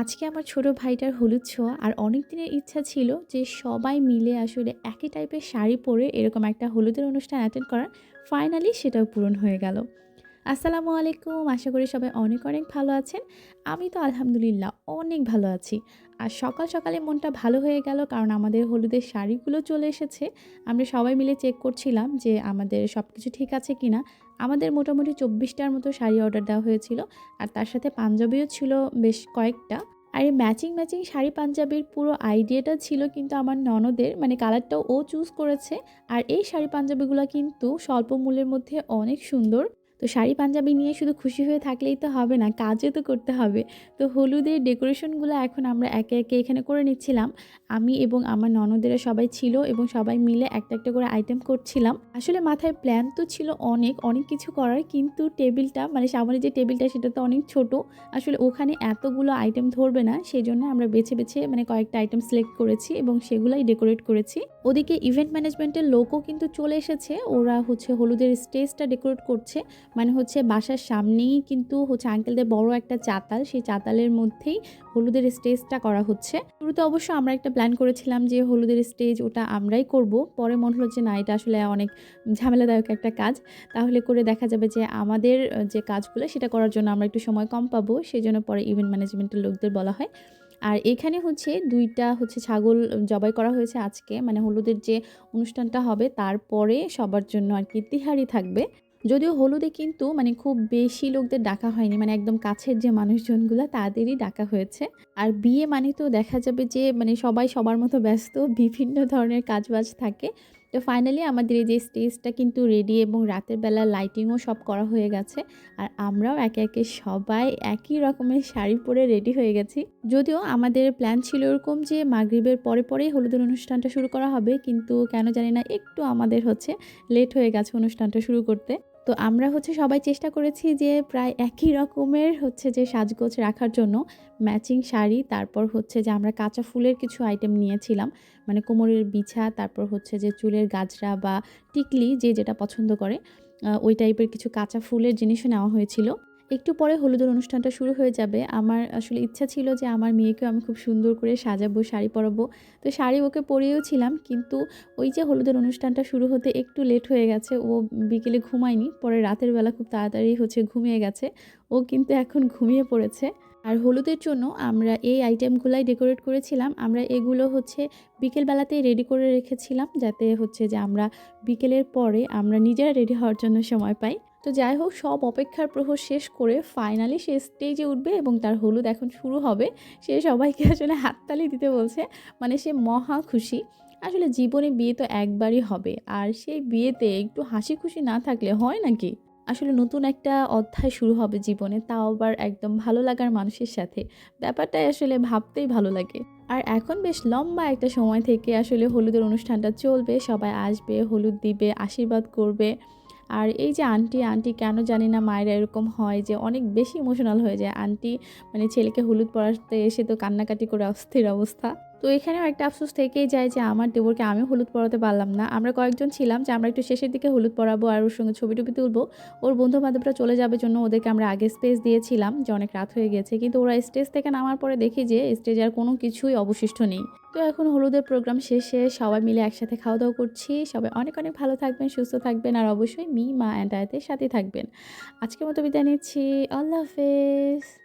আজকে আমার ছোট ভাইটার হলুদ ছোঁয়া আর অনেক দিনের ইচ্ছা ছিল যে সবাই মিলে আসলে একই টাইপের শাড়ি পরে এরকম একটা হলুদের অনুষ্ঠান অ্যাটেন্ড করার। ফাইনালি সেটাও পূরণ হয়ে গেল। আসসালামু আলাইকুম। আশা করি সবাই অনেক অনেক ভালো আছেন। আমি তো আলহামদুলিল্লাহ অনেক ভালো আছি। আর সকাল সকালে মনটা ভালো হয়ে গেল কারণ আমাদের হলুদের শাড়িগুলো চলে এসেছে। আমরা সবাই মিলে চেক করছিলাম যে আমাদের সব কিছু ঠিক আছে কি না আমাদের মোটামুটি চব্বিশটার মতো শাড়ি অর্ডার দেওয়া হয়েছিল, আর তার সাথে পাঞ্জাবিও ছিল বেশ কয়েকটা। আর এই ম্যাচিং ম্যাচিং শাড়ি পাঞ্জাবির পুরো আইডিয়াটা ছিল কিন্তু আমার ননদের মানে কালারটাও ও চুজ করেছে, আর এই শাড়ি পাঞ্জাবিগুলো কিন্তু স্বল্প মূল্যের মধ্যে অনেক সুন্দর। তো শাড়ি পাঞ্জাবি নিয়ে শুধু খুশি হয়ে থাকলেই তো হবে না, কাজও তো করতে হবে। তো হলুদের ডেকোরেশনগুলো এখন আমরা একে একে এখানে করে নিচ্ছিলাম। আমি এবং আমার ননদেরা সবাই ছিল এবং সবাই মিলে একটা একটা করে আইটেম করছিলাম। আসলে মাথায় প্ল্যান তো ছিল অনেক অনেক কিছু করার কিন্তু টেবিলটা মানে সামনে যে টেবিলটা সেটা তো অনেক ছোট। আসলে ওখানে এতগুলো আইটেম ধরবে না সেই জন্য আমরা বেছে বেছে মানে কয়েকটা আইটেম সিলেক্ট করেছি এবং সেগুলাই ডেকোরেট করেছি। ওদিকে ইভেন্ট ম্যানেজমেন্টের লোকও কিন্তু চলে এসেছে। ওরা হচ্ছে হলুদের স্টেজটা ডেকোরেট করছে। মানে হচ্ছে বাসার সামনেই কিন্তু হচ্ছে আঙ্কেলদের বড় একটা চাতাল। সেই চাতালের মধ্যেই হলুদের স্টেজটা করা হচ্ছে। শুরুতে অবশ্য আমরা একটা প্ল্যান করেছিলাম যে হলুদের স্টেজ ওটা আমরাই করব। পরে মনে হলো যে না, এটা আসলে অনেক ঝামেলাদায়ক একটা কাজ। তাহলে করে দেখা যাবে যে আমাদের যে কাজগুলো, সেটা করার জন্য আমরা একটু সময় কম পাবো। সেই জন্য পরে ইভেন্ট ম্যানেজমেন্টের লোকদের বলা হয়। আর এখানে হচ্ছে দুইটা হচ্ছে ছাগল জবাই করা হয়েছে আজকে। মানে হলুদের যে অনুষ্ঠানটা হবে, তারপরে সবার জন্য আর কি তিহারি থাকবে। যদিও হলুদে কিন্তু মানে খুব বেশি লোকদের ডাকা হয়নি মানে একদম কাছের যে মানুষজনগুলো তাদেরই ডাকা হয়েছে। আর বিয়ে মানে তো দেখা যাবে যে মানে সবাই সবার মতো ব্যস্ত, বিভিন্ন ধরনের কাজবাজ থাকে। তো ফাইনালি আমাদের এই যে স্টেজটা কিন্তু রেডি এবং রাতের বেলা লাইটিংও সব করা হয়ে গেছে। আর আমরাও একে একে সবাই একই রকমের শাড়ি পরে রেডি হয়ে গেছি। যদিও আমাদের প্ল্যান ছিল এরকম যে মাগরিবের পরে পরেই হলুদের অনুষ্ঠানটা শুরু করা হবে, কিন্তু কেন জানি না একটু আমাদের হচ্ছে লেট হয়ে গেছে অনুষ্ঠানটা শুরু করতে। তো আমরা হচ্ছে সবাই চেষ্টা করেছি যে প্রায় একই রকমের হচ্ছে যে সাজগোজ রাখার জন্য ম্যাচিং শাড়ি, তারপর হচ্ছে যে আমরা কাঁচা ফুলের কিছু আইটেম নিয়েছিলাম মানে কোমরের বিছা, তারপর হচ্ছে যে চুলের গাজরা বা টিকলি যে যেটা পছন্দ করে ওই টাইপের কিছু কাঁচা ফুলের জিনিসও নেওয়া হয়েছিল। একটু পরে হলুদের অনুষ্ঠানটা শুরু হয়ে যাবে। আমার আসলে ইচ্ছা ছিল যে আমার মেয়েকেও আমি খুব সুন্দর করে সাজাবো, শাড়ি পরাবো। তো শাড়ি ওকে পরিয়েও ছিলাম, কিন্তু ওই যে হলুদের অনুষ্ঠানটা শুরু হতে একটু লেট হয়ে গেছে, ও বিকেলে ঘুমায়নি। পরে রাতের বেলা খুব তাড়াতাড়ি হচ্ছে ঘুমিয়ে গেছে। ও কিন্তু এখন ঘুমিয়ে পড়েছে। আর হলুদের জন্য আমরা এই আইটেমগুলাই ডেকোরেট করেছিলাম। আমরা এগুলো হচ্ছে বিকেলবেলাতেই রেডি করে রেখেছিলাম, যাতে হচ্ছে যে আমরা বিকেলের পরে আমরা নিজেরা রেডি হওয়ার জন্য সময় পাই। তো যাই হোক, সব অপেক্ষার প্রহর শেষ করে ফাইনালি সে স্টেজে উঠবে এবং তার হলুদ এখন শুরু হবে। সে সবাইকে আসলে হাততালি দিতে বলছে মানে সে মহা খুশি। আসলে জীবনে বিয়ে তো একবারই হবে, আর সেই বিয়েতে একটু হাসি খুশি না থাকলে হয় নাকি? আসলে নতুন একটা অধ্যায় শুরু হবে জীবনে, তাও আবার একদম ভালো লাগার মানুষের সাথে। ব্যাপারটাই আসলে ভাবতেই ভালো লাগে। আর এখন বেশ লম্বা একটা সময় থেকে আসলে হলুদের অনুষ্ঠানটা চলবে, সবাই আসবে, হলুদ দিবে, আশীর্বাদ করবে। আর এই যে আন্টি আন্টি কেন জানি না মায়েরা এরকম হয় যে অনেক বেশি ইমোশনাল হয়ে যায়। আন্টি মানে ছেলেকে হলুদ পড়াতে এসে তো কান্নাকাটি করে অস্থির অবস্থা। তো এখানেও একটা আফসোস থেকেই যায় যে আমার দেবরকে আমি হলুদ পরাতে পারলাম না। আমরা কয়েকজন ছিলাম যে আমরা একটু শেষের দিকে হলুদ পরাবো আর ওর সঙ্গে ছবি টবি তুলবো। ওর বন্ধু বান্ধবরা চলে যাবে জন্য ওদেরকে আমরা আগে স্পেস দিয়েছিলাম যে অনেক রাত হয়ে গেছে। কিন্তু ওরা স্টেজ থেকে নামার পরে দেখি যে স্টেজে আর কোনো কিছুই অবশিষ্ট নেই। তো এখন হলুদের প্রোগ্রাম শেষে সবাই মিলে একসাথে খাওয়া দাওয়া করছি। সবাই অনেক অনেক ভালো থাকবেন, সুস্থ থাকবেন আর অবশ্যই মি মা অ্যান্ড আয়াতের সাথে থাকবেন। আজকের মতো বিদায় নিচ্ছি। আল্লাহ হাফেজ।